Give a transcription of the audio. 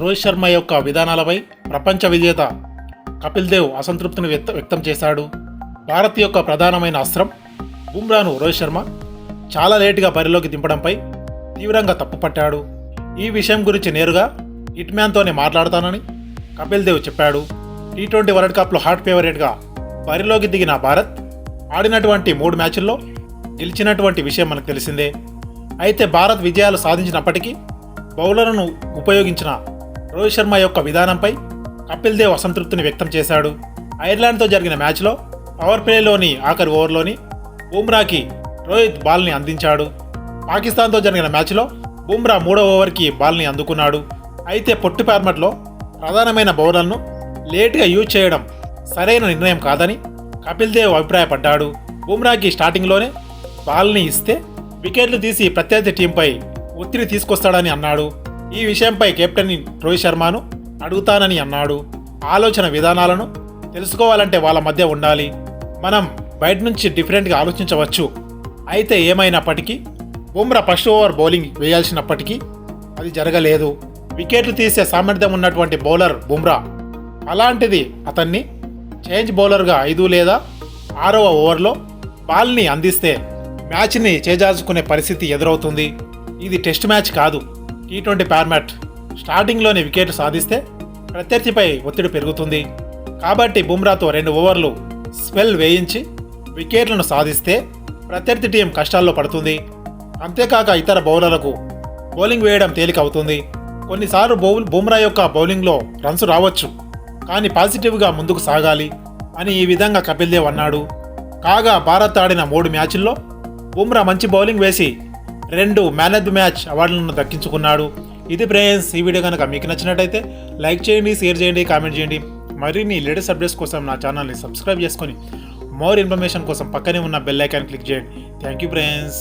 రోహిత్ శర్మ యొక్క విధానాలపై ప్రపంచ విజేత కపిల్ దేవ్ అసంతృప్తిని వ్యక్త వ్యక్తం చేశాడు. భారత్ యొక్క ప్రధానమైన అస్త్రం బుమ్రాను రోహిత్ శర్మ చాలా లేటుగా బరిలోకి దింపడంపై తీవ్రంగా తప్పుపట్టాడు ఈ విషయం గురించి నేరుగా హిట్ మ్యాన్తోనే మాట్లాడతానని కపిల్ దేవ్ చెప్పాడు. టీ ట్వంటీ వరల్డ్ కప్లో హాట్ ఫేవరెట్గా బరిలోకి దిగిన భారత్ ఆడినటువంటి మూడు మ్యాచ్ల్లో గెలిచినటువంటి విషయం మనకు తెలిసిందే. అయితే భారత్ విజయాలు సాధించినప్పటికీ బౌలర్లను ఉపయోగించిన రోహిత్ శర్మ యొక్క విధానంపై కపిల్ దేవ్ అసంతృప్తిని వ్యక్తం చేశాడు. ఐర్లాండ్తో జరిగిన మ్యాచ్లో పవర్ ప్లేలోని ఆఖరి ఓవర్లోని బుమ్రాకి రోహిత్ బాల్ని అందించాడు. పాకిస్తాన్తో జరిగిన మ్యాచ్లో బుమ్రా మూడో ఓవర్కి బాల్ని అందుకున్నాడు. అయితే పొట్టి ఫార్మట్లో ప్రధానమైన బౌలర్ను లేటుగా యూజ్ చేయడం సరైన నిర్ణయం కాదని కపిల్ దేవ్ అభిప్రాయపడ్డాడు. బుమ్రాకి స్టార్టింగ్లోనే బాల్ని ఇస్తే వికెట్లు తీసి ప్రత్యర్థి టీంపై ఒత్తిడి తీసుకొస్తాడని అన్నాడు. ఈ విషయంపై కెప్టెన్ రోహిత్ శర్మను అడుగుతానని అన్నాడు. ఆలోచన విధానాలను తెలుసుకోవాలంటే వాళ్ళ మధ్య ఉండాలి. మనం బయట నుంచి డిఫరెంట్గా ఆలోచించవచ్చు. అయితే ఏమైనప్పటికీ బుమ్రా ఫస్ట్ ఓవర్ బౌలింగ్ వేయాల్సినప్పటికీ అది జరగలేదు. వికెట్లు తీసే సామర్థ్యం ఉన్నటువంటి బౌలర్ బుమ్రా. అలాంటిది అతన్ని చేంజ్ బౌలర్గా ఐదు లేదా ఆరవ ఓవర్లో బాల్ని అందిస్తే మ్యాచ్ని చేజార్చుకునే పరిస్థితి ఎదురవుతుంది. ఇది టెస్ట్ మ్యాచ్ కాదు. టీ ట్వంటీ ఫార్మాట్ స్టార్టింగ్లోనే వికెట్లు సాధిస్తే ప్రత్యర్థిపై ఒత్తిడి పెరుగుతుంది. కాబట్టి బుమ్రాతో రెండు ఓవర్లు స్పెల్ వేయించి వికెట్లను సాధిస్తే ప్రత్యర్థి టీం కష్టాల్లో పడుతుంది. అంతేకాక ఇతర బౌలర్లకు బౌలింగ్ వేయడం తేలిక అవుతుంది కొన్నిసార్లు బౌల్ బుమ్రా యొక్క బౌలింగ్లో రన్స్ రావచ్చు. కానీ పాజిటివ్గా ముందుకు సాగాలి అని ఈ విధంగా కపిల్ దేవ్ అన్నాడు. కాగా భారత్ ఆడిన మూడు మ్యాచ్ల్లో బుమ్రా మంచి బౌలింగ్ వేసి రెండు మ్యాన్ ఆఫ్ ది మ్యాచ్ అవార్డులను దక్కించుకున్నాడు. ఇది ప్రేయన్స్ ఈ వీడియో కనుక మీకు నచ్చినట్టయితే లైక్ చేయండి షేర్ చేయండి కామెంట్ చేయండి. మరిన్ని లేటెస్ట్ అప్డేట్స్ కోసం నా ఛానల్ని సబ్స్క్రైబ్ చేసుకొని మోర్ ఇన్ఫర్మేషన్ కోసం పక్కనే ఉన్న బెల్ ఐకాన్ క్లిక్ చేయండి. Thank you బ్రేయన్స్